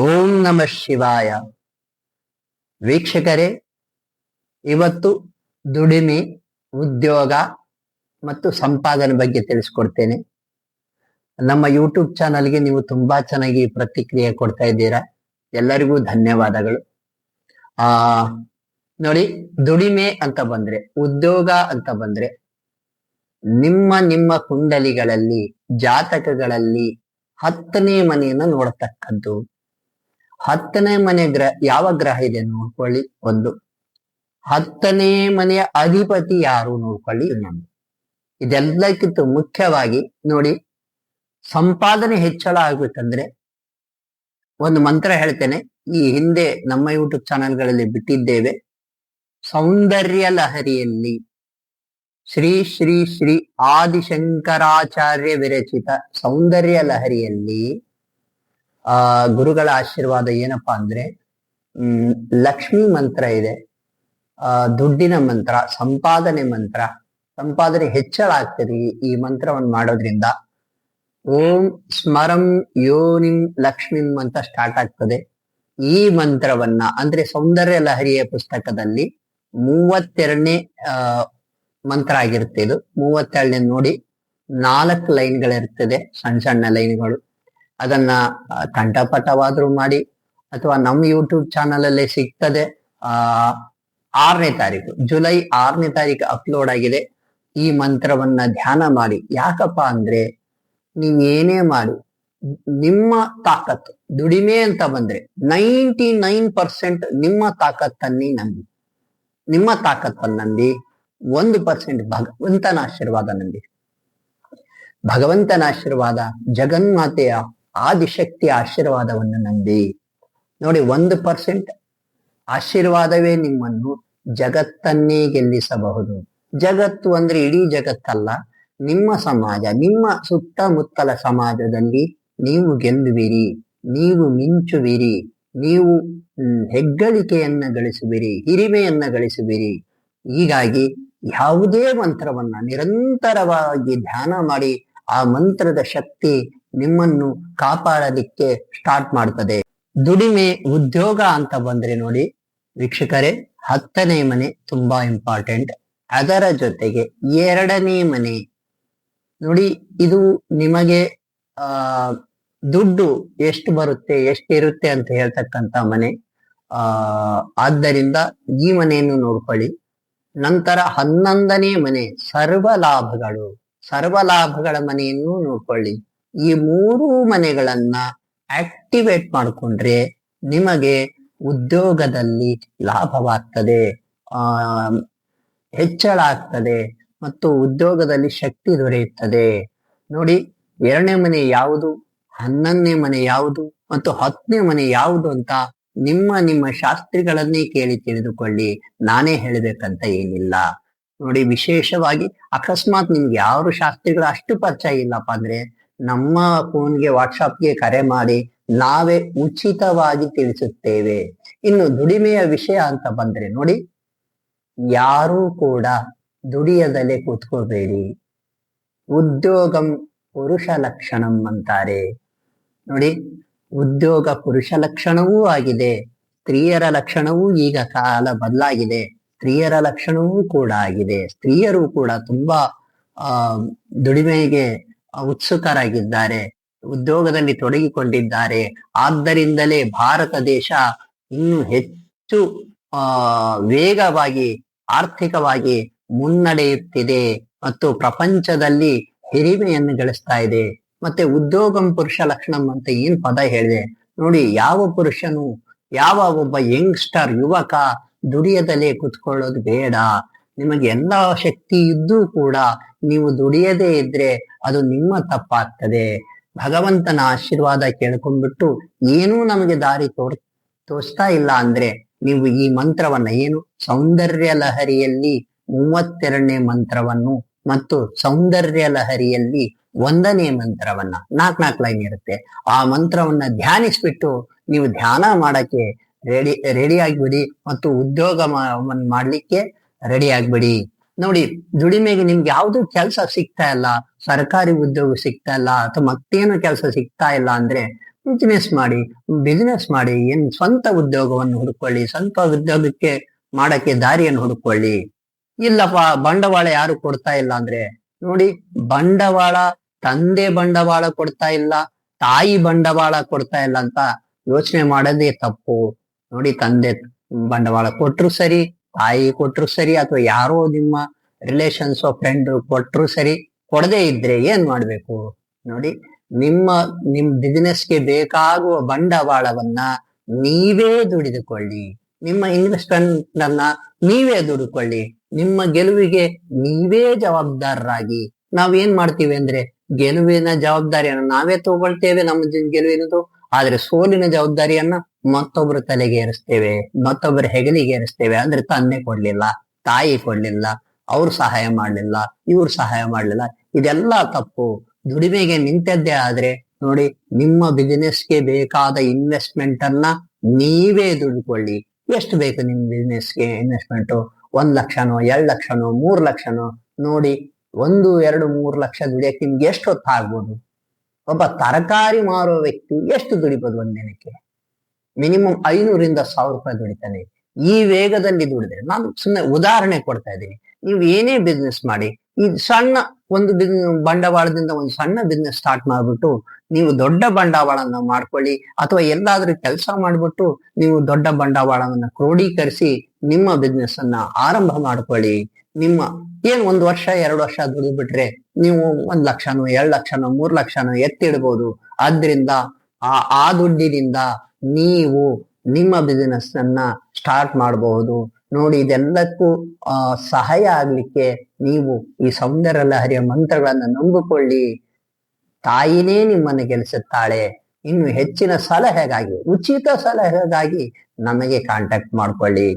ಓಂ ನಮ ಶಿವಾಯ. ವೀಕ್ಷಕರೇ, ಇವತ್ತು ದುಡಿಮೆ, ಉದ್ಯೋಗ ಮತ್ತು ಸಂಪಾದನೆ ಬಗ್ಗೆ ತಿಳಿಸ್ಕೊಡ್ತೇನೆ. ನಮ್ಮ ಯೂಟ್ಯೂಬ್ ಚಾನಲ್ಗೆ ನೀವು ತುಂಬಾ ಚೆನ್ನಾಗಿ ಪ್ರತಿಕ್ರಿಯೆ ಕೊಡ್ತಾ ಇದ್ದೀರಾ. ಎಲ್ಲರಿಗೂ ಧನ್ಯವಾದಗಳು. ಆ, ನೋಡಿ, ದುಡಿಮೆ ಅಂತ ಬಂದ್ರೆ, ಉದ್ಯೋಗ ಅಂತ ಬಂದ್ರೆ, ನಿಮ್ಮ ನಿಮ್ಮ ಕುಂಡಲಿಗಳಲ್ಲಿ, ಜಾತಕಗಳಲ್ಲಿ ಹತ್ತನೇ ಮನೆಯನ್ನು ನೋಡತಕ್ಕದ್ದು. ಹತ್ತನೇ ಮನೆ ಗ್ರಹ ಯಾವ ಗ್ರಹ ಇದೆ ನೋಡ್ಕೊಳ್ಳಿ ಒಂದು. ಹತ್ತನೇ ಮನೆಯ ಅಧಿಪತಿ ಯಾರು ನೋಡ್ಕೊಳ್ಳಿ ಇನ್ನೊಂದು. ಇದೆಲ್ಲಕ್ಕಿಂತ ಮುಖ್ಯವಾಗಿ ನೋಡಿ, ಸಂಪಾದನೆ ಹೆಚ್ಚಳ ಆಗ್ಬೇಕಂದ್ರೆ ಒಂದು ಮಂತ್ರ ಹೇಳ್ತೇನೆ, ಈ ಹಿಂದೆ ನಮ್ಮ ಯೂಟ್ಯೂಬ್ ಚಾನೆಲ್ಗಳಲ್ಲಿ ಬಿಟ್ಟಿದ್ದೇವೆ, ಸೌಂದರ್ಯ ಲಹರಿಯಲ್ಲಿ ಶ್ರೀ ಶ್ರೀ ಶ್ರೀ ಆದಿಶಂಕರಾಚಾರ್ಯ ವಿರಚಿತ ಸೌಂದರ್ಯ ಲಹರಿಯಲ್ಲಿ ಆ, ಗುರುಗಳ ಆಶೀರ್ವಾದ ಏನಪ್ಪಾ ಅಂದ್ರೆ, ಹ್ಮ್, ಲಕ್ಷ್ಮಿ ಮಂತ್ರ ಇದೆ. ಆ, ದುಡ್ಡಿನ ಮಂತ್ರ, ಸಂಪಾದನೆ ಮಂತ್ರ. ಸಂಪಾದನೆ ಹೆಚ್ಚಳ ಆಗ್ತದೆ ಈ- ಮಂತ್ರವನ್ನು ಮಾಡೋದ್ರಿಂದ. ಓಂ ಸ್ಮರಂ ಯೋನಿಂ ಲಕ್ಷ್ಮಿಂ ಅಂತ ಸ್ಟಾರ್ಟ್ ಆಗ್ತದೆ. ಈ ಮಂತ್ರವನ್ನ, ಅಂದ್ರೆ ಸೌಂದರ್ಯ ಲಹರಿಯ ಪುಸ್ತಕದಲ್ಲಿ ಮೂವತ್ತೆರಡನೇ ಮಂತ್ರ ಆಗಿರುತ್ತೆ ಇದು. ಮೂವತ್ತೆರಡನೇ ನೋಡಿ ನಾಲ್ಕು ಲೈನ್ಗಳಿರ್ತದೆ, ಸಣ್ಣ ಸಣ್ಣ ಲೈನ್ಗಳು. ಅದನ್ನ ಕಂಠಪಟವಾದ್ರೂ ಮಾಡಿ ಅಥವಾ ನಮ್ಮ ಯೂಟ್ಯೂಬ್ ಚಾನಲ್ ಅಲ್ಲಿ ಸಿಗ್ತದೆ. ಆ, ಆರನೇ ತಾರೀಕು, ಜುಲೈ ಆರನೇ ತಾರೀಕು ಅಪ್ಲೋಡ್ ಆಗಿದೆ. ಈ ಮಂತ್ರವನ್ನ ಧ್ಯಾನ ಮಾಡಿ. ಯಾಕಪ್ಪ ಅಂದ್ರೆ ನೀವು ಏನೇ ಮಾಡಿ, ನಿಮ್ಮ ತಾಕತ್ತು, ದುಡಿಮೆ ಅಂತ ಬಂದ್ರೆ ನೈಂಟಿ ನೈನ್ ಪರ್ಸೆಂಟ್ ನಿಮ್ಮ ತಾಕತ್ತನ್ನಿ ನಂಬಿ. ನಿಮ್ಮ ತಾಕತ್ತನ್ನು ನಂಬಿ, ಒಂದು ಪರ್ಸೆಂಟ್ ಭಗವಂತನ ಆಶೀರ್ವಾದ ನಂಬಿ. ಭಗವಂತನ ಆಶೀರ್ವಾದ ಜಗನ್ಮಾತೆಯ ಆದಿಶಕ್ತಿಯ ಆಶೀರ್ವಾದವನ್ನು ನಂಬಿ. ನೋಡಿ, ಒಂದು ಪರ್ಸೆಂಟ್ ಆಶೀರ್ವಾದವೇ ನಿಮ್ಮನ್ನು ಜಗತ್ತನ್ನೇ ಗೆಲ್ಲಿಸಬಹುದು. ಜಗತ್ತು ಅಂದ್ರೆ ಇಡೀ ಜಗತ್ತಲ್ಲ, ನಿಮ್ಮ ಸಮಾಜ, ನಿಮ್ಮ ಸುತ್ತಮುತ್ತಲ ಸಮಾಜದಲ್ಲಿ ನೀವು ಗೆಲ್ಲುವಿರಿ, ನೀವು ಮಿಂಚುವಿರಿ, ನೀವು ಹೆಗ್ಗಳಿಕೆಯನ್ನ ಗಳಿಸುವಿರಿ, ಹಿರಿಮೆಯನ್ನ ಗಳಿಸುವಿರಿ. ಹೀಗಾಗಿ ಯಾವುದೇ ಮಂತ್ರವನ್ನ ನಿರಂತರವಾಗಿ ಧ್ಯಾನ ಮಾಡಿ ಆ ಮಂತ್ರದ ಶಕ್ತಿ ನಿಮ್ಮನ್ನು ಕಾಪಾಡಲಿಕ್ಕೆ ಸ್ಟಾರ್ಟ್ ಮಾಡ್ತದೆ. ದುಡಿಮೆ ಉದ್ಯೋಗ ಅಂತ ಬಂದ್ರೆ ನೋಡಿ, ವೀಕ್ಷಕರೇ, ಹತ್ತನೇ ಮನೆ ತುಂಬಾ ಇಂಪಾರ್ಟೆಂಟ್ ಅದರ ಜೊತೆಗೆ ಎರಡನೇ ಮನೆ, ನೋಡಿ, ಇದು ನಿಮಗೆ, ಆ, ದುಡ್ಡು ಎಷ್ಟು ಬರುತ್ತೆ, ಎಷ್ಟು ಇರುತ್ತೆ ಅಂತ ಹೇಳ್ತಕ್ಕಂತ ಮನೆ. ಆ, ಆದ್ದರಿಂದ ಈ ಮನೆಯನ್ನು ನೋಡ್ಕೊಳ್ಳಿ. ನಂತರ ಹನ್ನೊಂದನೇ ಮನೆ ಸರ್ವ ಲಾಭಗಳು ಸರ್ವ ಲಾಭಗಳ ಮನೆಯನ್ನು ನೋಡ್ಕೊಳ್ಳಿ. ಈ ಮೂರು ಮನೆಗಳನ್ನ ಆಕ್ಟಿವೇಟ್ ಮಾಡಿಕೊಂಡ್ರೆ ನಿಮಗೆ ಉದ್ಯೋಗದಲ್ಲಿ ಲಾಭವಾಗ್ತದೆ. ಆ, ಹೆಚ್ಚಳ ಆಗ್ತದೆ ಮತ್ತು ಉದ್ಯೋಗದಲ್ಲಿ ಶಕ್ತಿ ದೊರೆಯುತ್ತದೆ. ನೋಡಿ, ಎರಡನೇ ಮನೆ ಯಾವುದು, ಹನ್ನೊಂದನೇ ಮನೆ ಯಾವುದು ಮತ್ತು ಹತ್ತನೇ ಮನೆ ಯಾವುದು ಅಂತ ನಿಮ್ಮ ನಿಮ್ಮ ಶಾಸ್ತ್ರಿಗಳನ್ನೇ ಕೇಳಿ ತಿಳಿದುಕೊಳ್ಳಿ. ನಾನೇ ಹೇಳಬೇಕಂತ ಏನಿಲ್ಲ. ನೋಡಿ, ವಿಶೇಷವಾಗಿ ಅಕಸ್ಮಾತ್ ನಿಮ್ಗೆ ಯಾರು ಶಾಸ್ತ್ರಿಗಳು ಅಷ್ಟು ಪರಿಚಯ ಇಲ್ಲಪ್ಪ ಅಂದ್ರೆ ನಮ್ಮ ಫೋನ್ಗೆ ವಾಟ್ಸಪ್ಗೆ ಕರೆ ಮಾಡಿ ನಾವೇ ಉಚಿತವಾಗಿ ತಿಳಿಸುತ್ತೇವೆ. ಇನ್ನು ದುಡಿಮೆಯ ವಿಷಯ ಅಂತ ಬಂದ್ರೆ ನೋಡಿ, ಯಾರೂ ಕೂಡ ದುಡಿಯದಲ್ಲೇ ಕೂತ್ಕೋಬೇಡಿ. ಉದ್ಯೋಗಂ ಪುರುಷ ಲಕ್ಷಣಂ ಅಂತಾರೆ. ನೋಡಿ, ಉದ್ಯೋಗ ಪುರುಷ ಲಕ್ಷಣವೂ ಆಗಿದೆ, ಸ್ತ್ರೀಯರ ಲಕ್ಷಣವೂ ಈಗ ಕಾಲ ಬದಲಾಗಿದೆ, ಸ್ತ್ರೀಯರ ಲಕ್ಷಣವೂ ಕೂಡ ಆಗಿದೆ. ಸ್ತ್ರೀಯರು ಕೂಡ ತುಂಬಾ, ಆ, ದುಡಿಮೆಗೆ ಉತ್ಸುಕರಾಗಿದ್ದಾರೆ, ಉದ್ಯೋಗದಲ್ಲಿ ತೊಡಗಿಕೊಂಡಿದ್ದಾರೆ. ಆದ್ದರಿಂದಲೇ ಭಾರತ ದೇಶ ಇನ್ನು ಹೆಚ್ಚು, ಆ, ವೇಗವಾಗಿ, ಆರ್ಥಿಕವಾಗಿ ಮುನ್ನಡೆಯುತ್ತಿದೆ ಮತ್ತು ಪ್ರಪಂಚದಲ್ಲಿ ಹಿರಿಮೆಯನ್ನು ಗಳಿಸ್ತಾ ಇದೆ. ಮತ್ತೆ ಉದ್ಯೋಗಂ ಪುರುಷ ಲಕ್ಷಣಂ ಅಂತ ಏನ್ ಪದ ಹೇಳಿದೆ? ನೋಡಿ, ಯಾವ ಪುರುಷನು, ಯಾವ ಒಬ್ಬ ಯಂಗ್ಸ್ಟರ್, ಯುವಕ ದುಡಿಯದಲ್ಲೇ ಕುತ್ಕೊಳ್ಳೋದು ಬೇಡ. ನಿಮಗೆ ಎಲ್ಲಾ ಶಕ್ತಿ ಇದ್ದೂ ಕೂಡ ನೀವು ದುಡಿಯದೇ ಇದ್ರೆ ಅದು ನಿಮ್ಮ ತಪ್ಪಾಗ್ತದೆ. ಭಗವಂತನ ಆಶೀರ್ವಾದ ಕೇಳ್ಕೊಂಡ್ಬಿಟ್ಟು ಏನೂ ನಮಗೆ ದಾರಿ ತೋರ್, ತೋರಿಸ್ತಾ ಇಲ್ಲ ಅಂದ್ರೆ ನೀವು ಈ ಮಂತ್ರವನ್ನ ಏನು? ಸೌಂದರ್ಯ ಲಹರಿಯಲ್ಲಿ ಮೂವತ್ತೆರಡನೇ ಮಂತ್ರವನ್ನು ಮತ್ತು ಸೌಂದರ್ಯ ಲಹರಿಯಲ್ಲಿ ಒಂದನೇ ಮಂತ್ರವನ್ನ ನಾಲ್ಕ್ ನಾಲ್ಕು ಲೈನ್ ಇರುತ್ತೆ. ಆ ಮಂತ್ರವನ್ನ ಧ್ಯಾನಿಸ್ಬಿಟ್ಟು ನೀವು ಧ್ಯಾನ ಮಾಡಕ್ಕೆ ರೆಡಿ ರೆಡಿ ಆಗ್ಬಿಡಿ ಮತ್ತು ಉದ್ಯೋಗ ಮಾಡ್ಲಿಕ್ಕೆ ರೆಡಿ ಆಗ್ಬಿಡಿ. ನೋಡಿ, ದುಡಿಮೆಗೆ ನಿಮ್ಗೆ ಯಾವ್ದು ಕೆಲಸ ಸಿಗ್ತಾ ಇಲ್ಲ, ಸರ್ಕಾರಿ ಉದ್ಯೋಗ ಸಿಗ್ತಾ ಇಲ್ಲ, ಅಥವಾ ಮತ್ತೇನು ಕೆಲಸ ಸಿಗ್ತಾ ಇಲ್ಲ ಅಂದ್ರೆ ಬಿಸ್ನೆಸ್ ಮಾಡಿ ಬಿಸ್ನೆಸ್ ಮಾಡಿ, ಏನ್ ಸ್ವಂತ ಉದ್ಯೋಗವನ್ನು ಹುಡುಕೊಳ್ಳಿ, ಸ್ವಂತ ಉದ್ಯೋಗಕ್ಕೆ ಮಾಡಕ್ಕೆ ದಾರಿಯನ್ನು ಹುಡುಕೊಳ್ಳಿ. ಇಲ್ಲಪ್ಪ, ಬಂಡವಾಳ ಯಾರು ಕೊಡ್ತಾ ಇಲ್ಲ ಅಂದ್ರೆ, ನೋಡಿ, ಬಂಡವಾಳ, ತಂದೆ ಬಂಡವಾಳ ಕೊಡ್ತಾ ಇಲ್ಲ, ತಾಯಿ ಬಂಡವಾಳ ಕೊಡ್ತಾ ಇಲ್ಲ ಅಂತ ಯೋಚನೆ ಮಾಡೋದೇ ತಪ್ಪು. ನೋಡಿ, ತಂದೆ ಬಂಡವಾಳ ಕೊಟ್ರು ಸರಿ ತಾಯಿ ಕೊಟ್ರು ಸರಿ ಅಥವಾ ಯಾರೋ ನಿಮ್ಮ ರಿಲೇಷನ್ಸ್ ಫ್ರೆಂಡ್ ಕೊಟ್ರು ಸರಿ, ಕೊಡದೇ ಇದ್ರೆ ಏನ್ ಮಾಡ್ಬೇಕು? ನೋಡಿ, ನಿಮ್ಮ, ನಿಮ್ ಬಿಸಿನೆಸ್ಗೆ ಬೇಕಾಗುವ ಬಂಡವಾಳವನ್ನ ನೀವೇ ದುಡಿದುಕೊಳ್ಳಿ. ನಿಮ್ಮ ಇನ್ವೆಸ್ಟ್ಮೆಂಟ್ ಅನ್ನ ನೀವೇ ದುಡುಕೊಳ್ಳಿ ನಿಮ್ಮ ಗೆಲುವಿಗೆ ನೀವೇ ಜವಾಬ್ದಾರರಾಗಿ. ನಾವೇನ್ ಮಾಡ್ತೀವಿ ಅಂದ್ರೆ, ಗೆಲುವಿನ ಜವಾಬ್ದಾರಿಯನ್ನು ನಾವೇ ತಗೊಳ್ತೇವೆ ನಮ್ಮ ಗೆಲುವಿನದು. ಆದ್ರೆ ಸೋಲಿನ ಜವಾಬ್ದಾರಿಯನ್ನ ಮತ್ತೊಬ್ಬರ ತಲೆಗೆ ಏರಿಸ್ತೇವೆ ಮತ್ತೊಬ್ಬರ ಹೆಗಲಿಗೆ ಏರಿಸ್ತೇವೆ ಅಂದ್ರೆ ತಂದೆ ಕೊಡ್ಲಿಲ್ಲ, ತಾಯಿ ಕೊಡ್ಲಿಲ್ಲ, ಅವ್ರು ಸಹಾಯ ಮಾಡ್ಲಿಲ್ಲ, ಇವ್ರು ಸಹಾಯ ಮಾಡ್ಲಿಲ್ಲ. ಇದೆಲ್ಲ ತಪ್ಪು. ದುಡಿಮೆಗೆ ನಿಂತದ್ದೇ ಆದ್ರೆ ನೋಡಿ, ನಿಮ್ಮ ಬಿಸಿನೆಸ್ಗೆ ಬೇಕಾದ ಇನ್ವೆಸ್ಟ್ಮೆಂಟ್ ಅನ್ನ ನೀವೇ ದುಡ್ಕೊಳ್ಳಿ ಎಷ್ಟು ಬೇಕು ನಿಮ್ ಬಿಸ್ನೆಸ್ಗೆ ಇನ್ವೆಸ್ಟ್ಮೆಂಟ್ ಒಂದ್ ಲಕ್ಷನೋ, ಎರಡ್ ಲಕ್ಷನೋ, ಮೂರ್ ಲಕ್ಷನೋ? ನೋಡಿ, ಒಂದು, ಎರಡು, ಮೂರು ಲಕ್ಷ ದುಡಿಯಕ್ಕೆ ನಿಮ್ಗೆ ಎಷ್ಟು ಹೊತ್ತಾಗ್ಬೋದು ಒಬ್ಬ ತರಕಾರಿ ಮಾರೋ ವ್ಯಕ್ತಿ ಎಷ್ಟು ದುಡಿಬೋದು ಒಂದ್ ದಿನಕ್ಕೆ? ಮಿನಿಮಮ್ ಐನೂರಿಂದ ಸಾವಿರ ರೂಪಾಯಿ ದುಡಿತಾನೆ. ಈ ವೇಗದಲ್ಲಿ ದುಡಿದ್ರೆ ನಾನು ಸುಮ್ಮನೆ ಉದಾಹರಣೆ ಕೊಡ್ತಾ ಇದ್ದೀನಿ. ನೀವು ಏನೇ ಬಿಸ್ನೆಸ್ ಮಾಡಿ, ಈ ಸಣ್ಣ ಒಂದು ಬಂಡವಾಳದಿಂದ ಒಂದು ಸಣ್ಣ ಬಿಸ್ನೆಸ್ ಸ್ಟಾರ್ಟ್ ಮಾಡ್ಬಿಟ್ಟು ನೀವು ದೊಡ್ಡ ಬಂಡವಾಳನ ಮಾಡ್ಕೊಳ್ಳಿ, ಅಥವಾ ಎಲ್ಲಾದ್ರೂ ಕೆಲಸ ಮಾಡ್ಬಿಟ್ಟು ನೀವು ದೊಡ್ಡ ಬಂಡವಾಳವನ್ನ ಕ್ರೋಢೀಕರಿಸಿ ನಿಮ್ಮ ಬಿಸ್ನೆಸ್ ಅನ್ನ ಆರಂಭ ಮಾಡ್ಕೊಳ್ಳಿ. ನಿಮ್ಮ ಏನ್ ಒಂದು ವರ್ಷ, ಎರಡು ವರ್ಷ ದುಡಿದ್ಬಿಟ್ರೆ ನೀವು ಒಂದ್ ಲಕ್ಷನೋ, ಎರಡ್ ಲಕ್ಷನೋ, ಮೂರ್ ಲಕ್ಷನೋ ಎತ್ತಿಡ್ಬೋದು. ಆದ್ರಿಂದ ಆ ಆ ದುಡ್ಡಿನಿಂದ ನೀವು ನಿಮ್ಮ ಬಿಸಿನೆಸ್ ಅನ್ನ ಸ್ಟಾರ್ಟ್ ಮಾಡಬಹುದು. ನೋಡಿ, ಇದೆಲ್ಲಕ್ಕೂ ಸಹಾಯ ಆಗ್ಲಿಕ್ಕೆ ನೀವು ಈ ಸೌಂದರ್ಯ ಲಹರಿಯ ಮಂತ್ರಗಳನ್ನ ನಂಬಿಕೊಳ್ಳಿ. ತಾಯಿನೇ ನಿಮ್ಮನ್ನು ಗೆಲ್ಲಿಸುತ್ತಾಳೆ. ಇನ್ನು ಹೆಚ್ಚಿನ ಸಲಹೆಗಾಗಿ, ಉಚಿತ ಸಲಹೆಗಾಗಿ ನಮಗೆ ಕಾಂಟ್ಯಾಕ್ಟ್ ಮಾಡ್ಕೊಳ್ಳಿ.